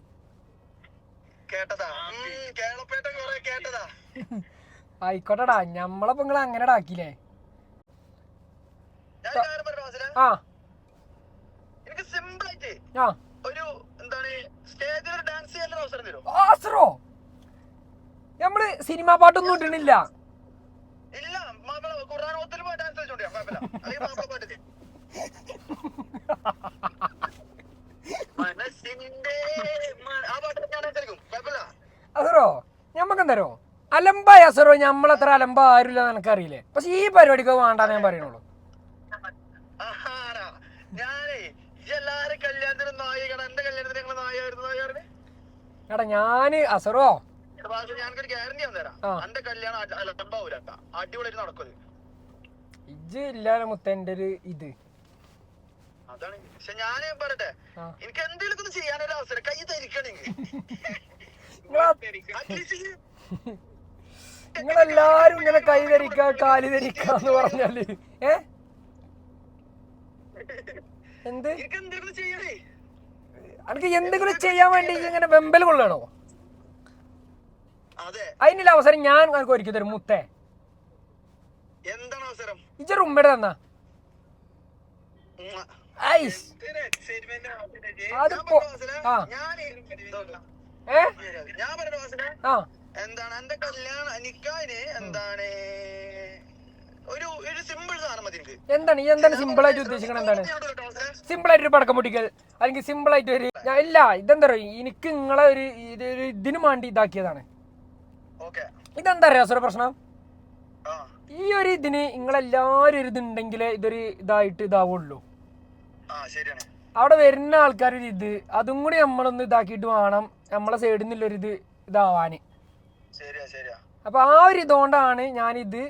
[SPEAKER 1] ആയിക്കോട്ടെടാ ഞമ്മളെ നിങ്ങൾ അങ്ങനെ ആക്കിയില്ലേ? ആ.
[SPEAKER 5] സിമ്പിൾ ആയിട്ട്
[SPEAKER 1] ആ.
[SPEAKER 5] ഒരു എന്താണ് സ്റ്റേജിൽ ഡാൻസ് അവസരം തരും
[SPEAKER 1] നമ്മൾ സിനിമാ പാട്ടൊന്നും ഇടണില്ല
[SPEAKER 5] ഇല്ല മാപ്പിള ഖുർആൻ ഒത്തിരി പോയി ഡാൻസ് അല്ലെങ്കിൽ മാപ്പിള. മനസ്സിന്റെ ആ പാട്ട് ഞാൻ
[SPEAKER 1] അസറോ ഞമ്മക്കെന്തരോ? അലമ്പായ അസറോ ഞമ്മളത്ര അലമ്പ ആരുമില്ല അറിയില്ലേ പക്ഷെ ഈ പരിപാടിക്ക് വേണ്ടാന്ന് ഞാൻ പറയണുള്ളൂ
[SPEAKER 5] ആഹാടാ. ഞാനേ ഈ എല്ലാരും കല്യാണത്തിന് നായികട എന്റെ കല്യാണത്തിന് ഞങ്ങൾ നായായിരുന്നു നായാറിന്
[SPEAKER 1] എടാ ഞാൻ അസറോ
[SPEAKER 5] ഞാനൊരു ഗ്യാരണ്ടി തരാം. എന്റെ കല്യാണം അടി- അലമ്പാവൂല അടിപൊളിയായിട്ട് നടക്കും
[SPEAKER 1] ഇജ്ജ് ഇല്ലാലോ മുത്തന്റെ ഒരു ഇത്.
[SPEAKER 5] അതാണ്. പക്ഷെ ഞാൻ പറയട്ടെ എനിക്ക് എന്തെങ്കിലും ഒന്ന് ചെയ്യാനൊരു അവസരം കൈ ധരിക്കണെങ്കിൽ
[SPEAKER 1] നിങ്ങളെല്ലാരും ഇങ്ങനെ കൈ ധരിക്ക കാൽ ധരിക്കാന്ന് പറഞ്ഞാൽ. ഏ? എന്ത്? അനക്ക് എന്തെങ്കിലും ചെയ്യാൻ വേണ്ടി ഇങ്ങനെ വെമ്പൽ കൊള്ളണോ? അതിനുള്ള അവസരം ഞാൻ നിനക്ക് ഒരുക്കി തരും മുത്തേ.
[SPEAKER 5] എന്താണ് അവസരം?
[SPEAKER 1] ഇജ്ജ ഉമ്മയുടെ തന്നാ.
[SPEAKER 5] ഞാൻ
[SPEAKER 1] ആ.
[SPEAKER 5] ഞാൻ
[SPEAKER 1] ഏ?
[SPEAKER 5] ഞാൻ പറഞ്ഞ
[SPEAKER 1] ആ.
[SPEAKER 5] എന്താണ്? എന്റെ കല്യാണ നിക്കാന് എന്താണ്? ഒരു ഒരു സിമ്പിൾ സാധനം മതി എനിക്ക്.
[SPEAKER 1] എന്താണ്? ഈ എന്താണ് സിമ്പിൾ ആയിട്ട് ഉദ്ദേശിക്കണം എന്താണ്? സിമ്പിൾ ആയിട്ട് ഒരു പടക്കം പൊട്ടിക്കൽ അല്ലെങ്കിൽ സിമ്പിൾ ആയിട്ട് ഒരു ഇല്ല ഇതെന്താ പറയുക? എനിക്ക് നിങ്ങളെ ഒരു ഇതിനു വേണ്ടി ഇതാക്കിയതാണ്. ഇതെന്താ അറിയാം അസുര പ്രശ്നം? ഈ ഒരു ഇതിന് നിങ്ങളെല്ലാവരും ഒരു ഇതുണ്ടെങ്കിലേ ഇതൊരു ഇതായിട്ട് ഇതാവുള്ളൂ. അവിടെ വരുന്ന ആൾക്കാരൊരു ഇത് അതും കൂടി നമ്മളൊന്ന് ഇതാക്കിയിട്ട് വേണം നമ്മളെ സൈഡിൽ നിന്നുള്ളൊരു ഇത് ഇതാവാന്. അപ്പൊ ആ ഒരു ഇതുകൊണ്ടാണ് ഞാനിത്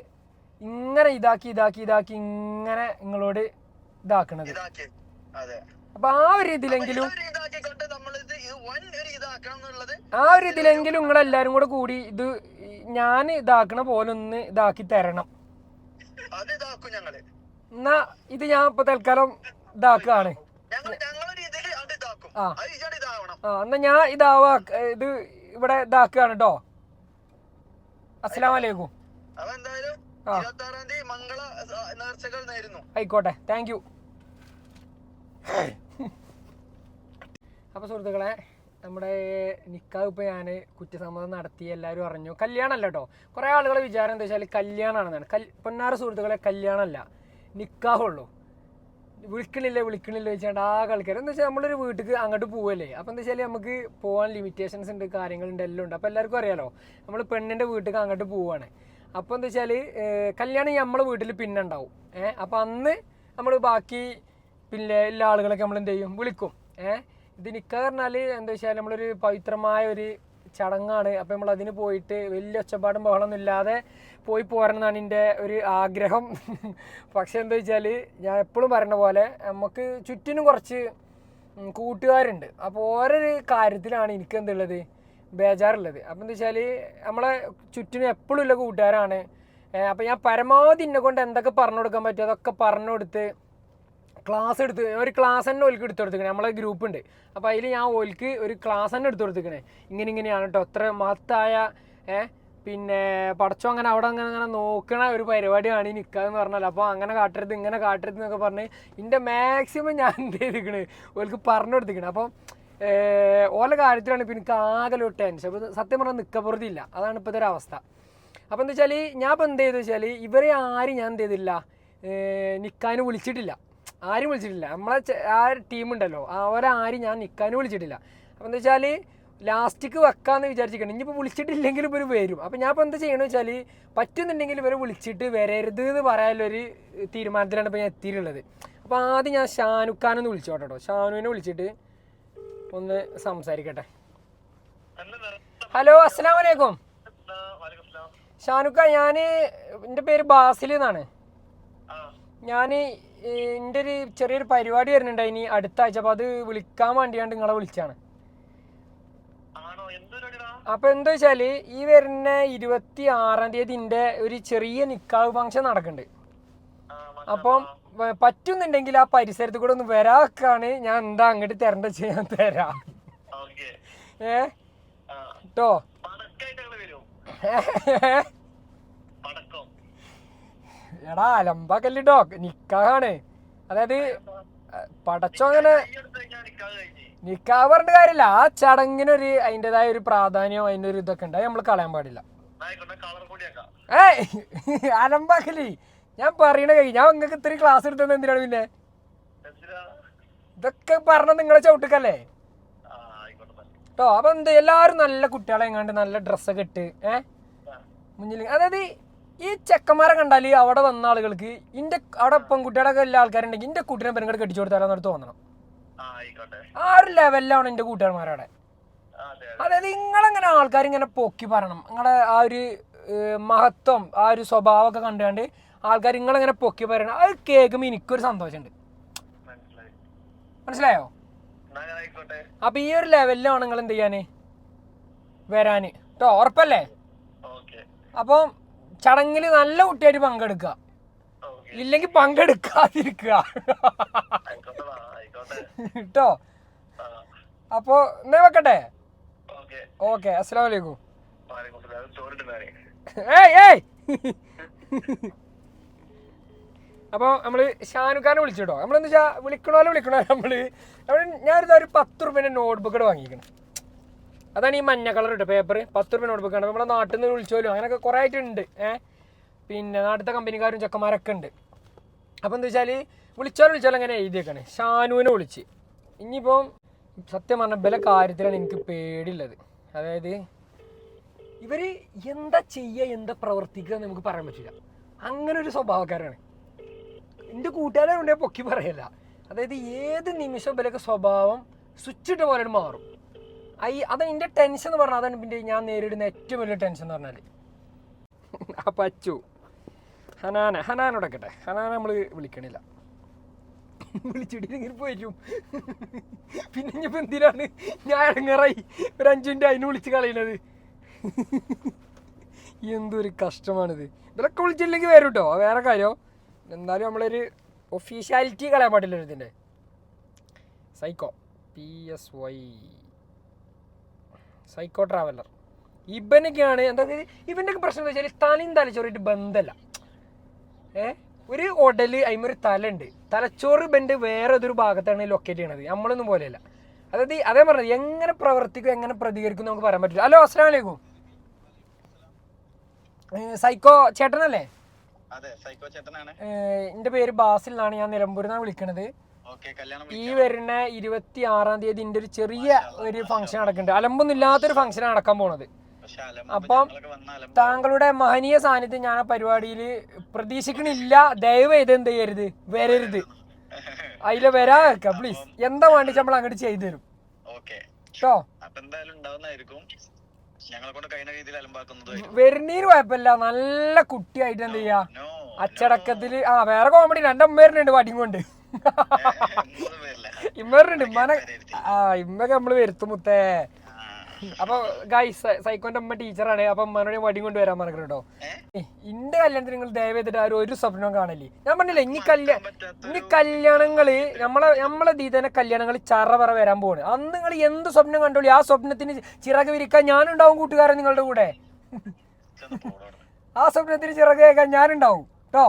[SPEAKER 1] ഇങ്ങനെ ഇതാക്കി ഇതാക്കി ഇതാക്കി ഇങ്ങനെ നിങ്ങളോട് ഇതാക്കണത്. അപ്പോൾ ആ ഒരു ഇതിലെങ്കിലും ആ ഒരു ഇതിലെങ്കിലും നിങ്ങൾ എല്ലാരും കൂടെ കൂടി ഇത് ഞാൻ ഇതാക്കണ പോലെ ഒന്ന് ഇതാക്കി തരണം. എന്നാ ഇത് ഞാൻ ഇപ്പൊ തൽക്കാലം ഇതാക്കുകയാണ്. ആ. ആ എന്നാ ഞാൻ ഇതാവാ ഇത് ഇവിടെ ഇതാക്കുകയാണ് കേട്ടോ അസ്സലാമലൈക്കും
[SPEAKER 5] അപ്പൊ
[SPEAKER 1] ആ. ആയിക്കോട്ടെ താങ്ക് യു അപ്പോൾ സുഹൃത്തുക്കളെ നമ്മുടെ നിക്കാഹ് ഇപ്പോൾ ഞാൻ കുറ്റസമ്മതം നടത്തി എല്ലാവരും അറിഞ്ഞു. കല്യാണമല്ല കേട്ടോ കുറേ ആളുകളെ വിചാരം എന്താ വെച്ചാൽ കല്യാണമാണെന്നാണ്. കൽ പൊന്നാറ് സുഹൃത്തുക്കളെ കല്യാണമല്ല. നിക്കാഹുള്ളൂ. വിളിക്കണില്ല വിളിക്കണില്ല വെച്ചാണ്ട് ആ കളിക്കാർ എന്താ വെച്ചാൽ നമ്മളൊരു വീട്ടിൽ അങ്ങോട്ട് പോവല്ലേ? അപ്പോൾ എന്താ വെച്ചാൽ നമുക്ക് പോകാൻ ലിമിറ്റേഷൻസ് ഉണ്ട് കാര്യങ്ങളുണ്ട് എല്ലാം ഉണ്ട്. അപ്പോൾ എല്ലാവർക്കും അറിയാലോ നമ്മൾ പെണ്ണിന്റെ വീട്ടിൽ അങ്ങോട്ട് പോവാണ്. അപ്പോൾ എന്താ വെച്ചാൽ കല്യാണം നമ്മളെ വീട്ടിൽ പിന്നെ ഉണ്ടാവും ഏഹ് അപ്പോൾ അന്ന് നമ്മൾ ബാക്കി പിന്നെ എല്ലാ ആളുകളൊക്കെ നമ്മൾ എന്ത് ചെയ്യും? വിളിക്കും. ഏഹ് ഇത് നിൽക്കുക പറഞ്ഞാൽ എന്താ വെച്ചാൽ നമ്മളൊരു പവിത്രമായ ഒരു ചടങ്ങാണ്. അപ്പോൾ നമ്മൾ അതിന് പോയിട്ട് വലിയ ഒച്ചപ്പാടും ബഹളമൊന്നും ഇല്ലാതെ പോയി പോരണമെന്നാണ് എന്റെ ഒരു ആഗ്രഹം. [laughs] പക്ഷേ എന്താ വെച്ചാൽ ഞാൻ എപ്പോഴും പറയുന്ന പോലെ നമുക്ക് ചുറ്റിനും കുറച്ച് കൂട്ടുകാരുണ്ട്. അപ്പോൾ ഓരോരു കാര്യത്തിലാണ് എനിക്ക് എന്തുള്ളത് ബേജാറുള്ളത്. അപ്പം എന്താ വെച്ചാൽ നമ്മളെ ചുറ്റിനും എപ്പോഴും ഉള്ള കൂട്ടുകാരാണ്. അപ്പോൾ ഞാൻ പരമാവധി എന്നെ കൊണ്ട് എന്തൊക്കെ പറഞ്ഞു കൊടുക്കാൻ പറ്റുമോ അതൊക്കെ പറഞ്ഞു കൊടുത്ത് ക്ലാസ് എടുത്ത് ഒരു ക്ലാസ് തന്നെ ഓൽക്ക് എടുത്തു നമ്മളെ ഗ്രൂപ്പ് ഉണ്ട്. അപ്പോൾ അതിൽ ഞാൻ ഓൽക്ക് ഒരു ക്ലാസ് തന്നെ എടുത്തു കൊടുത്തിക്കണേ ഇങ്ങനെ ഇങ്ങനെയാണ് കേട്ടോ അത്ര മഹത്തായ ഏഹ് പിന്നെ പടച്ചോ അങ്ങനെ അവിടെ അങ്ങനെ അങ്ങനെ നോക്കണ ഒരു പരിപാടിയാണ് ഈ നിൽക്കാന്ന് പറഞ്ഞാൽ അപ്പോൾ അങ്ങനെ കാട്ടരുത് ഇങ്ങനെ കാട്ടരുത് എന്നൊക്കെ പറഞ്ഞ് ഇതിന്റെ മാക്സിമം ഞാൻ എന്ത് ചെയ്തിരിക്കണ്? ഓൽക്ക് പറഞ്ഞു കൊടുത്തിരിക്കണം. അപ്പം ഓല കാര്യത്തിലാണ് ഇപ്പം എനിക്ക് ആകെ ഒരു ടെൻഷൻ അപ്പോൾ സത്യം പറഞ്ഞാൽ നിൽക്കപ്പുറത്തില്ല അതാണ് ഇപ്പോഴത്തെ ഒരു അവസ്ഥ. അപ്പോൾ എന്താ വെച്ചാൽ ഞാൻ ഇപ്പോൾ എന്ത് ചെയ്തു വെച്ചാൽ ഇവരെ ആരും ഞാൻ എന്ത് ചെയ്തില്ല. നിൽക്കാനും വിളിച്ചിട്ടില്ല. ആരും വിളിച്ചിട്ടില്ല. നമ്മളെ ആ ടീമുണ്ടല്ലോ അവരാരും ഞാൻ നിൽക്കാനും വിളിച്ചിട്ടില്ല. അപ്പോൾ എന്താ വെച്ചാൽ ലാസ്റ്റിക്ക് വെക്കാമെന്ന് വിചാരിച്ചിരിക്കണം ഇനിയിപ്പോൾ വിളിച്ചിട്ടില്ലെങ്കിലും ഇവർ വരും. അപ്പോൾ ഞാൻ ഇപ്പോൾ എന്താ ചെയ്യണമെന്ന് വെച്ചാൽ പറ്റുന്നുണ്ടെങ്കിൽ ഇവരെ വിളിച്ചിട്ട് വരരുത് എന്ന് പറയാനുള്ളൊരു തീരുമാനത്തിലാണ് ഇപ്പോൾ ഞാൻ എത്തിയിട്ടുള്ളത്. അപ്പോൾ ആദ്യം ഞാൻ ഷാനുഖാനൊന്ന് വിളിച്ചോട്ടെ കേട്ടോ ഷാനുവിനെ വിളിച്ചിട്ട് ഒന്ന് സംസാരിക്കട്ടെ. ഹലോ അസ്സാം വലൈക്കും ഷാനുക്ക ഞാൻ എന്റെ പേര് ബാസിൽ എന്നാണ്. ഞാൻ എന്റെ ഒരു ചെറിയൊരു പരിപാടി വരുന്നുണ്ട്. ഇനി അടുത്ത ആഴ്ച അപ്പോൾ അത് വിളിക്കാൻ വേണ്ടിയാണ്ട് നിങ്ങളെ വിളിച്ചാണ്. അപ്പോൾ എന്താ വെച്ചാൽ ഈ വരുന്ന ഇരുപത്തി ആറാം തീയതി എന്റെ ഒരു ചെറിയ നിക്കാവ് ഫംഗ്ഷൻ നടക്കുന്നുണ്ട്. അപ്പം പറ്റുന്നുണ്ടെങ്കിൽ ആ പരിസരത്ത് കൂടെ ഒന്ന് വരാക്കാണ് ഞാൻ എന്താ അങ്ങോട്ട് തരണ്ട ചെയ്യാൻ തരാം. ഏ? കേട്ടോ
[SPEAKER 5] പടക്കായിട്ട് ഞങ്ങൾ വരും പടക്കം
[SPEAKER 1] എടാ അലമ്പാക്കല്ലിട്ടോ നിക്കാഹാണ്. അതായത് പടച്ചോ അങ്ങനെ നിക്കാ പറഞ്ഞിട്ട് കാര്യമില്ല ആ ചടങ്ങിനൊരു അതിന്റെതായ ഒരു പ്രാധാന്യം അതിന്റെ ഒരു ഇതൊക്കെ ഉണ്ട്. നമ്മൾ കളയാൻ പാടില്ല. ഏയ് [laughs] അലമ്പാക്കലി. ഞാൻ പറയണ കഴി ഞാൻ നിങ്ങൾക്ക് ഇത്രയും ക്ലാസ് എടുത്തത് എന്തിനാണ് പിന്നെ? ഇതൊക്കെ പറഞ്ഞ നിങ്ങളെ ചവിട്ടിക്കല്ലേ. കേട്ടോ അപ്പൊ എന്ത്? എല്ലാവരും നല്ല കുട്ടികളെ എങ്ങാണ്ട് നല്ല ഡ്രസ്സൊക്കെ ഇട്ട് ഏഹ് മുന്നിൽ അതായത് ഈ ചെക്കന്മാരെ കണ്ടാൽ അവിടെ വന്ന ആളുകൾക്ക് ഇന്റെ അവിടെ പെൺകുട്ടികളൊക്കെ എല്ലാ ആൾക്കാരുണ്ടെങ്കിൽ ഇന്റെ കുട്ടീനെ പെരുങ്ങട് കെട്ടിച്ചു കൊടുത്താലെന്നോട് തോന്നണം.
[SPEAKER 5] ആ
[SPEAKER 1] ഒരു ലെവലിലാണ് എന്റെ കൂട്ടുകാരന്മാരവിടെ.
[SPEAKER 5] അതെ
[SPEAKER 1] അതായത് നിങ്ങളെങ്ങനെ ആൾക്കാർ ഇങ്ങനെ പൊക്കി പറയണം? നിങ്ങളെ ആ ഒരു മഹത്വം ആ ഒരു സ്വഭാവമൊക്കെ കണ്ടുകൊണ്ട് ആൾക്കാർ നിങ്ങളെങ്ങനെ പൊക്കി പറയണം? അത് കേൾക്കുമ്പോൾ എനിക്കൊരു സന്തോഷമുണ്ട്
[SPEAKER 5] മനസ്സിലായി.
[SPEAKER 1] അപ്പൊ ഈ ഒരു ലെവലിലാണ് നിങ്ങൾ എന്ത് ചെയ്യാന് വരാന്. കേട്ടോ ഉറപ്പല്ലേ? അപ്പം ചടങ്ങിൽ നല്ല കുട്ടിയായിട്ട്
[SPEAKER 5] പങ്കെടുക്ക
[SPEAKER 1] ഇല്ലെങ്കിൽ പങ്കെടുക്കാതിരിക്കുക. കേട്ടോ അപ്പോ എന്നാ വെക്കട്ടെ?
[SPEAKER 5] ഓക്കെ.
[SPEAKER 1] ഓക്കെ അസ്സാം വലൈക്കും ഏയ് ഏയ്! അപ്പോൾ നമ്മൾ ഷാനുഖാനെ വിളിച്ചിട്ടോ നമ്മളെന്ന് വെച്ചാൽ വിളിക്കണോലെ വിളിക്കണോ നമ്മൾ നമ്മൾ ഞാനൊരു ഒരു പത്ത് റുപ്യന്റെ നോട്ട്ബുക്ക് വാങ്ങിക്കണം. അതാണ് ഈ മഞ്ഞ കളർ ഇട്ട് പേപ്പർ പത്ത് രൂപ നോട്ട്ബുക്ക് ആണ്. നമ്മുടെ നാട്ടിൽ നിന്ന് വിളിച്ചോലും അങ്ങനെയൊക്കെ കുറേ ആയിട്ടുണ്ട്. ഏഹ് പിന്നെ നാട്ടിലത്തെ കമ്പനിക്കാരും ചെക്കന്മാരൊക്കെ ഉണ്ട്. അപ്പോൾ എന്താ വെച്ചാൽ വിളിച്ചാലും വിളിച്ചാലും അങ്ങനെ എഴുതിയേക്കാണ്. ഷാനുവിനെ വിളിച്ച്. ഇനിയിപ്പോൾ സത്യം പറഞ്ഞ ബല കാര്യത്തിലാണ് എനിക്ക് പേടിയുള്ളത്. അതായത് ഇവർ എന്താ ചെയ്യുക എന്താ പ്രവർത്തിക്കുക നമുക്ക് പറയാൻ പറ്റില്ല. അങ്ങനെ ഒരു സ്വഭാവക്കാരാണ്. എന്റെ കൂട്ടുകാരെ ഉണ്ടെങ്കിൽ പൊക്കി പറയല്ല. അതായത് ഏത് നിമിഷം ഇവരൊക്കെ സ്വഭാവം സ്വിച്ച് ഇട്ട പോലെ മാറും. ഐ അത് എന്റെ ടെൻഷൻ എന്ന് പറഞ്ഞാൽ അതാണ് പിന്നെ ഞാൻ നേരിടുന്ന ഏറ്റവും വലിയ ടെൻഷൻ എന്ന് പറഞ്ഞാൽ ആ പച്ചു. ഹനാന ഹനാനോടെ കേട്ടെ ഹനാന നമ്മൾ വിളിക്കണില്ല. വിളിച്ചിട്ടില്ലെങ്കിൽ പോയിട്ടും പിന്നെ ഇനിയിപ്പോൾ എന്തിനാണ് ഞാൻ ഇറങ്ങറായി ഒരു അഞ്ചു മിനിറ്റ് അതിന് വിളിച്ച് കളയണത്. എന്തൊരു കഷ്ടമാണിത്. ഇതൊക്കെ വിളിച്ചില്ലെങ്കിൽ വരും കേട്ടോ വേറെ കാര്യം. എന്നാലും നമ്മളൊരു ഒഫീഷ്യാലിറ്റി കളയാൻ പാടില്ല ഇതിന്റെ psycho P S Y psycho traveller ഇവനൊക്കെയാണ് എന്താ ഇവന്റെ ഒക്കെ പ്രശ്നം എന്ന് വെച്ചാൽ തലയും തലച്ചോറിട്ട് ബന്ധമല്ല ഏ? ഒരു ഉടൽ അതിമൊരു തലുണ്ട് തലച്ചോറ് ബെൻഡ് വേറെ ഒരു ഭാഗത്താണ് ലൊക്കേറ്റ് ചെയ്യണത്. നമ്മളൊന്നും പോലെയല്ല. അതായത് അതേ പറഞ്ഞത് എങ്ങനെ പ്രവർത്തിക്കും എങ്ങനെ പ്രതികരിക്കും നമുക്ക് പറയാൻ പറ്റില്ല. ഹലോ അസ്സാം വലൈക്കും സൈക്കോ ചേട്ടനല്ലേ? എന്റെ പേര് ബാസിൽ എന്നാണ് ഞാൻ നിലമ്പൂരിൽ നിന്നാണ് വിളിക്കണത്. ഈ വരുന്ന ഇരുപത്തി ആറാം തീയതി ഒരു ചെറിയ ഒരു ഫംഗ്ഷൻ നടക്കുന്നുണ്ട്. അലമ്പൊന്നും ഇല്ലാത്തൊരു ഫംഗ്ഷൻ നടക്കാൻ പോണത്. അപ്പം താങ്കളുടെ മഹനീയ സാന്നിധ്യം ഞാൻ ആ പരിപാടിയിൽ പ്രതീക്ഷിക്കണില്ല. ദയവ് ചെയ്ത് എന്ത് ചെയ്യരുത്? വരരുത്. അതിലെ വരാ വെക്ക പ്ലീസ് എന്താ വേണ്ടി നമ്മൾ അങ്ങോട്ട് ചെയ്തു തരും. കേട്ടോ വരുന്നീര് കുഴപ്പമില്ല. നല്ല കുട്ടിയായിട്ട് എന്ത് ചെയ്യാ? അച്ചടക്കത്തിൽ ആ വേറെ കോമഡി രണ്ട് വരുന്നുണ്ട് വടിയും കൊണ്ട്. [laughs] ഇമ്മേരുണ്ട് ഇമ്മാനെ ആ ഇമ്മൊക്കെ നമ്മൾ വരുത്തും മുത്തേ. അപ്പൊ ഗൈസ് സൈക്കോന്റെ അമ്മ ടീച്ചറാണ് അപ്പൊ അമ്മനോട് വടി കൊണ്ടുവരാൻ പറഞ്ഞു കേട്ടോ ഇന്റെ കല്യാണത്തിന് നിങ്ങൾ ദയവ് ചെയ്തിട്ട് ആരും ഒരു സ്വപ്നവും കാണല്ലേ? ഞാൻ പറഞ്ഞില്ലേ ഇനി കല്യാണം ഇനി കല്യാണങ്ങൾ നമ്മളെ നമ്മളെ ദീതന കല്യാണങ്ങൾ ചറപറ വരാൻ പോവാണ്. അന്ന് നിങ്ങൾ എന്ത് സ്വപ്നം കണ്ടോളി? ആ സ്വപ്നത്തിന് ചിറക് വിരിക്കാൻ ഞാനുണ്ടാവും കൂട്ടുകാരൻ നിങ്ങളുടെ കൂടെ. ആ സ്വപ്നത്തിന് ചിറക് കേൾക്കാൻ ഞാനുണ്ടാവും. കേട്ടോ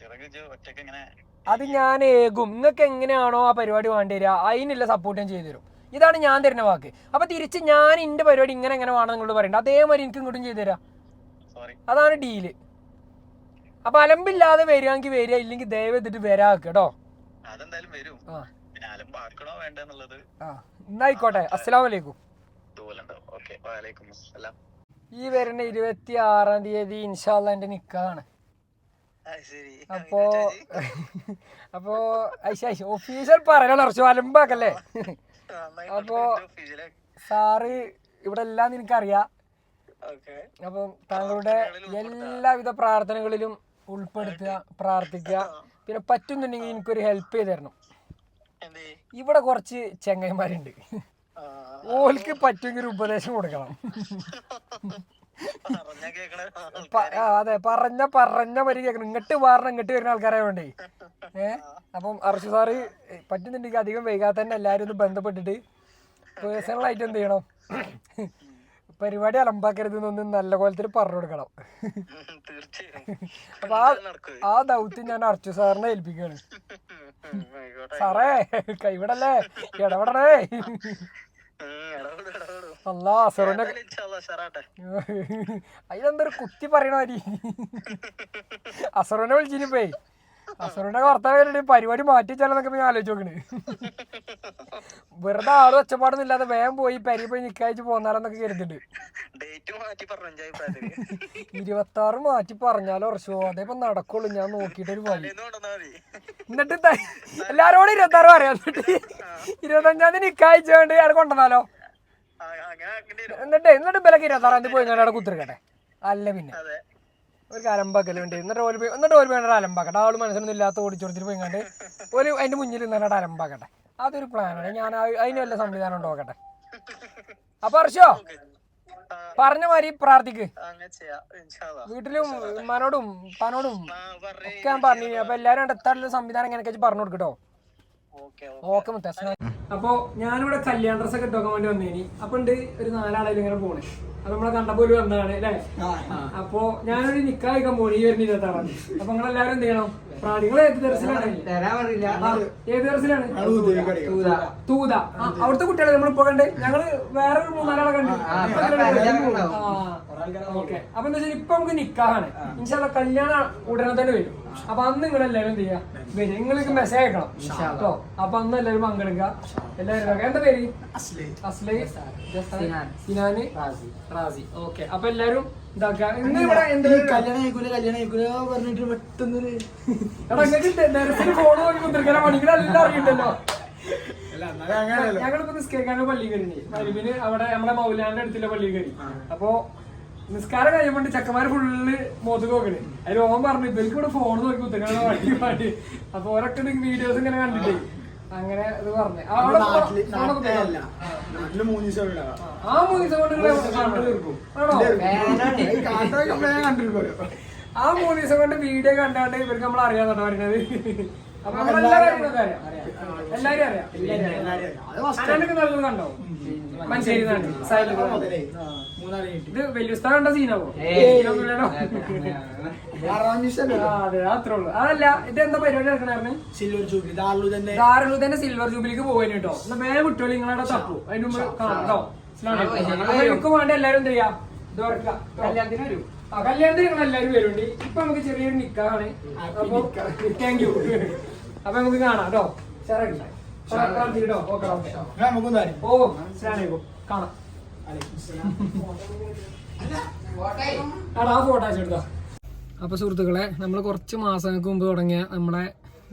[SPEAKER 5] ചിറക് ഒറ്റയ്ക്ക് ഇങ്ങനെ
[SPEAKER 1] അത് ഞാൻ ഏകും നിങ്ങൾക്ക് എങ്ങനെയാണോ ആ പരിപാടി വേണ്ടി വരിക അതിനുള്ള സപ്പോർട്ട് ഞാൻ ചെയ്തു തരും ഇതാണ് ഞാൻ തരുന്ന വാക്ക്. അപ്പൊ തിരിച്ച് ഞാൻ എന്റെ പരിപാടി ഇങ്ങനെ എങ്ങനെ വേണം നിങ്ങളോട് പറയണ്ട. അതേമാതിരി എനിക്ക് ഇങ്ങോട്ടും ചെയ്തു തരാം. അതാണ് ഡീൽ അപ്പൊ അലമ്പില്ലാതെ വരികയെങ്കിൽ വരിക ഇല്ലെങ്കിൽ ദയവ് ചെയ്തിട്ട് വരാക്ക് കേട്ടോ എന്നായിക്കോട്ടെ അസ്സലാം വലൈക്കും
[SPEAKER 5] തൂലുണ്ടാവും ഓക്കെ. വാലേക്കും അസ്സലാം
[SPEAKER 1] ഈ വരുന്ന ഇരുപത്തി ആറാം തീയതി ഇൻഷാല്ല എന്റെ നിക്കാണ് അപ്പോ അപ്പോ ഒഫീഷ്യൽ പറയണം. കുറച്ച് വലമ്പാക്കല്ലേ? അപ്പോ സാറ് ഇവിടെ എല്ലാം നിനക്കറിയാം.
[SPEAKER 5] ഓക്കെ.
[SPEAKER 1] അപ്പം താങ്കളുടെ എല്ലാവിധ പ്രാർത്ഥനകളിലും ഉൾപ്പെടുത്തുക പ്രാർത്ഥിക്കുക. പിന്നെ പറ്റുന്നുണ്ടെങ്കിൽ എനിക്കൊരു ഹെൽപ്പ് ചെയ്ത് തരണം. ഇവിടെ കുറച്ച് ചെങ്ങന്മാരുണ്ട് ഓൽക്ക് പറ്റുമെങ്കിൽ ഉപദേശം കൊടുക്കണം. [laughs] അതെ പറഞ്ഞ പറഞ്ഞ വരി കേൾക്കണം ഇങ്ങോട്ട് മാറണം ഇങ്ങോട്ട് വരുന്ന ആൾക്കാരെ വേണ്ടേ? ഏ? അപ്പം അർഷു സാറ് പറ്റുന്നുണ്ടെങ്കിൽ അധികം വൈകാതെ തന്നെ എല്ലാവരും ഒന്ന് ബന്ധപ്പെട്ടിട്ട് പേഴ്സണൽ ആയിട്ട് എന്ത് ചെയ്യണം? പരിപാടി അലമ്പാക്കരുത് എന്നൊന്ന് നല്ല കോലത്തിൽ പറഞ്ഞു കൊടുക്കണം. അപ്പൊ ആ ആ ദൗത്യം ഞാൻ അർച്ചു സാറിനെ ഏൽപ്പിക്കാണ്
[SPEAKER 5] ആയിക്കോട്ടെ
[SPEAKER 1] സാറേ കൈവിടല്ലേ? ഇടപെടണേ.
[SPEAKER 5] ഇടപെടും ഇടപെടും.
[SPEAKER 1] അല്ല അസറുവിനെ
[SPEAKER 5] ഷറാട്ടെ [laughs]
[SPEAKER 1] അതിലെന്തൊരു കുത്തി പറയണ മാതിരി. [laughs] അസറുവിനെ വിളിച്ചിനിപ്പേ അസറുവിനെ വർത്തമാനം പരിപാടി മാറ്റി വെച്ചാലെന്നൊക്കെ ഞാൻ ആലോചിച്ച് നോക്കണ്. [laughs] വെറുതെ ആൾ ഒച്ചപ്പാടൊന്നും ഇല്ലാതെ വേഗം പോയി പരി പോയി നിക്കാഴ്ച പോന്നാലെന്നൊക്കെ
[SPEAKER 5] കരുതിണ്ട്.
[SPEAKER 1] ഇരുപത്തി ആറ് മാറ്റി പറഞ്ഞാലോ ഉറച്ചോ? അതേപ്പോ നടക്കുള്ളൂ ഞാൻ നോക്കിട്ടൊരു വഴി
[SPEAKER 5] മതി.
[SPEAKER 1] എന്നിട്ട് എല്ലാരോടും ഇരുപത്തി ആറ് പറയാം. എന്നിട്ട് ഇരുപത്തഞ്ചാം തീയതി നിക്കാഴ്ചകൊണ്ട് അവിടെ കൊണ്ടുവന്നാലോ? എന്നിട്ട് എന്നിട്ട് ബലക്ക് സാറേ അത് പോയി അവിടെ കുത്തിരിക്കട്ടെ. അല്ല പിന്നെ. ഒരു അലമ്പാക്കൽ വേണ്ടി എന്നിട്ട് പോയി എന്നിട്ട് ഓൽ വേണ്ട അലമ്പാക്കട്ടെ. ആൾ മനസ്സിലൊന്നും ഇല്ലാത്ത ഓടിച്ചോടിച്ചിട്ട് പോയി കണ്ട് ഒരു അതിന്റെ മുന്നിൽ നിന്നിട്ട് അലമ്പാക്കട്ടെ. അതൊരു പ്ലാനാണ് ഞാൻ അതിന് വല്ല സംവിധാനം ഉണ്ടോ നോക്കട്ടെ. അപ്പൊ അർഷോ പറഞ്ഞ മാതിരി പ്രാർത്ഥിക്ക്. വീട്ടിലും ഉമ്മാനോടും ഉപ്പാനോടും
[SPEAKER 5] പറഞ്ഞേ.
[SPEAKER 1] ഒക്കെ ഞാൻ പറഞ്ഞു അപ്പൊ എല്ലാരും എത്താനുള്ള സംവിധാനം എങ്ങനെയൊക്കെ പറഞ്ഞു കൊടുക്കട്ടോ
[SPEAKER 5] ഓക്കെ
[SPEAKER 1] അപ്പൊ ഞാനിവിടെ കല്യാണ ഡ്രസ് ഒക്കെ ഇട്ടോക്കാൻ വേണ്ടി വന്നേനി. അപ്പൊ ഉണ്ട് ഒരു നാലാളായാലും ഇങ്ങനെ പോണേ. അത് നമ്മളെ കണ്ടപ്പോ ഒരു വന്നതാണ് അല്ലേ? അപ്പൊ ഞാനൊരു നിക്കായിക്കാൻ പോണി ഈ വരുന്ന ഇരുപത്താറ് അപ്പൊ നിങ്ങൾ എല്ലാവരും എന്ത് ചെയ്യണം? പ്രാണികൾ ഏത് ദർശനാണ് ആ, ഏത് ദർശനാണ് തൂത. അവിടുത്തെ കുട്ടികളെ നമ്മളിപ്പോ കണ്ട് ഞങ്ങൾ വേറെ ഒരു മൂന്നാലാളെ കണ്ടു. ഓക്കെ. അപ്പൊ എന്താ വെച്ചാൽ ഇപ്പൊ നമുക്ക് നിക്കാഹാണ്. ഇൻഷാല്ല കല്യാണം ഉടനെ തന്നെ വരും. അപ്പൊ അന്ന് നിങ്ങൾ എല്ലാവരും എന്ത് ചെയ്യാ? വരും. നിങ്ങൾക്ക് മെസ്സേജ് അയക്കണം. കേട്ടോ അപ്പൊ അന്ന് എല്ലാവരും പങ്കെടുക്കുക എല്ലാവരും. എന്താ പേര്? അസ്ലൈ. സിനാന്. റാസി. ഓക്കെ. അപ്പൊ എല്ലാവരും ഇതാക്കുക ഇന്ന് ഇവിടെ എന്ത്
[SPEAKER 6] കല്യാണം കഴിക്കൂല കല്യാണം കഴിക്കൂല? പറഞ്ഞിട്ട് പെട്ടെന്നൊരു
[SPEAKER 1] എടാ നിങ്ങൾക്ക് ദർശനം ഫോൺ നോക്കി കുത്തിരിക്കാൻ പണികൾ എല്ലാം അറിയണ്ടല്ലോ. ഞങ്ങളിപ്പോ നിസ്കരിക്കാനുള്ള പള്ളി കയറി. മരുവിന് അവിടെ നമ്മുടെ മൗലാന്റെ അടുത്തുള്ള പള്ളി കയറി. അപ്പൊ നിസ്കാരം കഴിയുമ്പോണ്ട് ചെക്കന്മാര് ഫുള്ള് മോത്ത് നോക്കണ്. അതിൽ ഓൻ പറഞ്ഞു ഇവർക്ക് ഇവിടെ ഫോൺ നോക്കി കുത്തങ്ങനെ വണ്ടി പാടി. അപ്പൊ ഓരൊക്കെ വീഡിയോസ് ഇങ്ങനെ കണ്ടിട്ടേ. അങ്ങനെ ഇത് പറഞ്ഞു.
[SPEAKER 6] നാട്ടിൽ മൂന്ന് ദിവസം
[SPEAKER 1] ആ മൂന്ന് ദിവസം കൊണ്ട് ആ മൂന്ന് ദിവസം കൊണ്ട് വീഡിയോ കണ്ടാണ്ട് ഇവർക്ക് നമ്മൾ അറിയാൻ പറയുന്നത് എല്ലാരും അറിയാം. മഞ്ചേരി ഇത് വലിയ സ്ഥലം സീനാവോ അതല്ല ഇത് എന്താ പരിപാടി നടക്കണായിരുന്നു
[SPEAKER 6] സിൽവർ ജൂബിലി ദാറിലു തന്നെ
[SPEAKER 1] തന്നെ സിൽവർ ജൂബിലിക്ക് പോകാൻ കേട്ടോ എന്നാ വേഗം വിട്ടോളി നിങ്ങളുടെ തപ്പു. അതിന് മുമ്പ് എനിക്ക് വേണ്ട എല്ലാരും എന്ത് ചെയ്യാ? ഇത് കല്യാണത്തിന് വരും. കല്യാണത്തിന് നിങ്ങൾ എല്ലാവരും വരുന്നുണ്ട് ഇപ്പൊ നമുക്ക് ചെറിയൊരു നിക്കാണ് അപ്പൊ താങ്ക് യു അപ്പൊ നമുക്ക് കാണാം കേട്ടോ ഓക്കെ ഓക്കെ. ഓ കാണാം. ആ ഫോട്ടോ അയച്ചെടുത്താ അപ്പോൾ സുഹൃത്തുക്കളെ നമ്മൾ കുറച്ച് മാസങ്ങൾക്ക് മുമ്പ് തുടങ്ങിയ നമ്മുടെ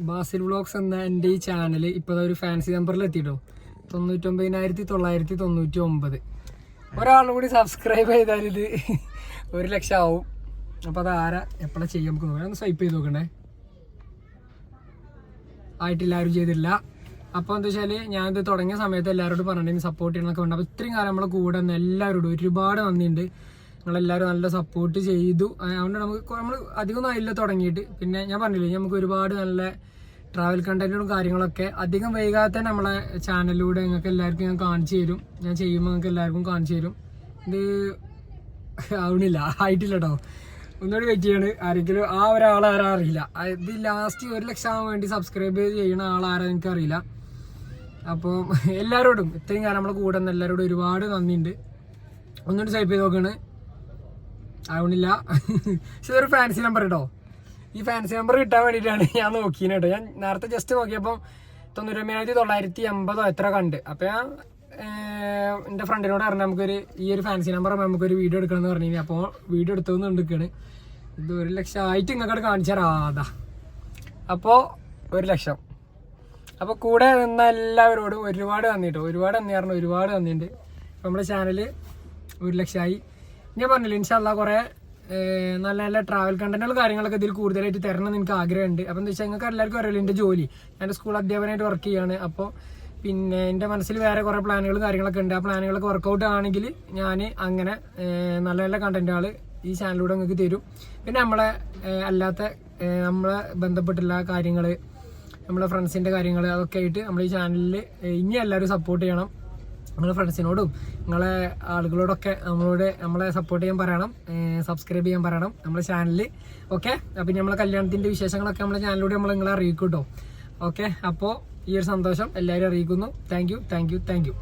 [SPEAKER 1] ബാസിൽ വ്ളോഗ്സ് എന്ന എന്റെ ഈ ചാനൽ ഇപ്പോൾ ഒരു ഫാൻസി നമ്പറിൽ എത്തിയിട്ടോ തൊണ്ണൂറ്റൊമ്പതിനായിരത്തി തൊള്ളായിരത്തി തൊണ്ണൂറ്റി ഒമ്പത് ഒരാളും കൂടി സബ്സ്ക്രൈബ് ചെയ്താൽ ഇത് ഒരു ലക്ഷം ആവും അപ്പോൾ അത് ആരാ എപ്പോഴാണ് ചെയ്യാൻ നമുക്ക് നോക്കാം ഒന്ന് സ്വൈപ്പ് ചെയ്ത് നോക്കണ്ടേ ആയിട്ടില്ല ആരും ചെയ്തില്ല. അപ്പോൾ എന്താ വെച്ചാൽ ഞാനിത് തുടങ്ങിയ സമയത്ത് എല്ലാവരോടും പറഞ്ഞിട്ടുണ്ടെങ്കിൽ സപ്പോർട്ട് ചെയ്യണമൊക്കെ ഉണ്ട് അപ്പോൾ ഇത്രയും കാലം നമ്മളെ കൂടെ നിന്ന് എല്ലാവരോടും ഒരുപാട് നന്ദിയുണ്ട്. നിങ്ങളെല്ലാവരും നല്ല സപ്പോർട്ട് ചെയ്തു. അതുകൊണ്ട് നമുക്ക് നമ്മൾ അധികം ആയില്ല തുടങ്ങിയിട്ട്. പിന്നെ ഞാൻ പറഞ്ഞില്ലേ നമുക്ക് ഒരുപാട് നല്ല ട്രാവൽ കണ്ടന്റും കാര്യങ്ങളൊക്കെ അധികം വൈകാതെ തന്നെ നമ്മളെ ചാനലിലൂടെ നിങ്ങൾക്ക് എല്ലാവർക്കും ഞാൻ കാണിച്ചു തരും. ഞാൻ ചെയ്യുമ്പോൾ നിങ്ങൾക്ക് എല്ലാവർക്കും കാണിച്ചു തരും. ഇത് ആവണില്ല ആയിട്ടില്ല കേട്ടോ ഒന്നുകൂടി വെയിറ്റ് ചെയ്യാണ്. ആരെങ്കിലും ആ ഒരാൾ ആരാ അറിയില്ല. ഇത് ലാസ്റ്റ് ഒരു ലക്ഷം ആവാൻ വേണ്ടി സബ്സ്ക്രൈബ് ചെയ്യണ ആളാരാ എനിക്ക് അറിയില്ല. അപ്പോൾ എല്ലാവരോടും ഇത്രയും കാലം നമ്മളെ കൂടെ നിന്ന് എല്ലാവരോടും ഒരുപാട് നന്ദിയുണ്ട്. ഒന്നുകൂടി സൈപ്പ് ചെയ്ത് നോക്കാണ്. ആവണില്ല. പക്ഷെ [laughs] ഇതൊരു ഫാൻസി നമ്പർ കേട്ടോ ഈ ഫാൻസി നമ്പർ കിട്ടാൻ വേണ്ടിയിട്ടാണ് ഞാൻ നോക്കിയത് കേട്ടോ ഞാൻ നേരത്തെ ജസ്റ്റ് നോക്കിയപ്പോൾ തൊണ്ണൂറ്റൊമ്പതിനായിരത്തി തൊള്ളായിരത്തി എൺപതോ എത്ര കണ്ട്. അപ്പോൾ ഞാൻ എന്റെ ഫ്രണ്ടിനോട് പറഞ്ഞു നമുക്കൊരു ഈ ഒരു ഫാൻസി നമ്പർ നമുക്കൊരു വീഡിയോ എടുക്കണം എന്ന് പറഞ്ഞു അപ്പോൾ വീഡിയോ എടുത്തതെന്ന് എടുക്കുകയാണ് ഇത് ഒരു ലക്ഷം. ആയിട്ട് ഇങ്ങോട്ട് കാണിച്ചു തരാതാ അപ്പോൾ ഒരു ലക്ഷം. അപ്പോൾ കൂടെ നിന്ന എല്ലാവരോടും ഒരുപാട് നന്ദി കേട്ടോ ഒരുപാട് നന്ദി പറഞ്ഞു ഒരുപാട് നന്ദിയുണ്ട് നമ്മുടെ ചാനൽ ഒരു ലക്ഷമായി ഞാൻ പറഞ്ഞില്ല ഇൻഷാല്ല കുറേ നല്ല നല്ല ട്രാവൽ കണ്ടന്റുകൾ കാര്യങ്ങളൊക്കെ ഇതിൽ കൂടുതലായിട്ട് തരണം എന്ന് എനിക്ക് ആഗ്രഹമുണ്ട്. അപ്പോൾ എന്താ വെച്ചാൽ നിങ്ങൾക്ക് എല്ലാവർക്കും അറിയില്ല എന്റെ ജോലി. ഞാൻ സ്കൂൾ അധ്യാപകനായിട്ട് വർക്ക് ചെയ്യുകയാണ് അപ്പോൾ പിന്നെ എന്റെ മനസ്സിൽ വേറെ കുറേ പ്ലാനുകളും കാര്യങ്ങളൊക്കെ ഉണ്ട്. ആ പ്ലാനുകളൊക്കെ വർക്കൗട്ട് ആണെങ്കിൽ ഞാൻ അങ്ങനെ നല്ല നല്ല കണ്ടന്റുകൾ ഈ ചാനലിലൂടെ നിങ്ങൾക്ക് തരും. പിന്നെ നമ്മളെ അല്ലാത്ത നമ്മളെ ബന്ധപ്പെട്ടുള്ള കാര്യങ്ങൾ നമ്മളെ ഫ്രണ്ട്സിന്റെ കാര്യങ്ങൾ അതൊക്കെ ആയിട്ട് നമ്മൾ ഈ ചാനലിൽ ഇനി എല്ലാവരും സപ്പോർട്ട് ചെയ്യണം. നിങ്ങളെ ഫ്രണ്ട്സിനോടും നിങ്ങളെ ആളുകളോടൊക്കെ നമ്മളോട് നമ്മളെ സപ്പോർട്ട് ചെയ്യാൻ പറയണം. സബ്സ്ക്രൈബ് ചെയ്യാൻ പറയണം നമ്മളെ ചാനലിൽ ഓക്കെ അപ്പം നമ്മളെ കല്യാണത്തിന്റെ വിശേഷങ്ങളൊക്കെ നമ്മളെ ചാനലിലൂടെ നമ്മൾ നിങ്ങളെ അറിയിക്കും കേട്ടോ ഓക്കെ അപ്പോൾ ഈ ഒരു സന്തോഷം എല്ലാവരും അറിയിക്കുന്നു. Thank you thank you thank you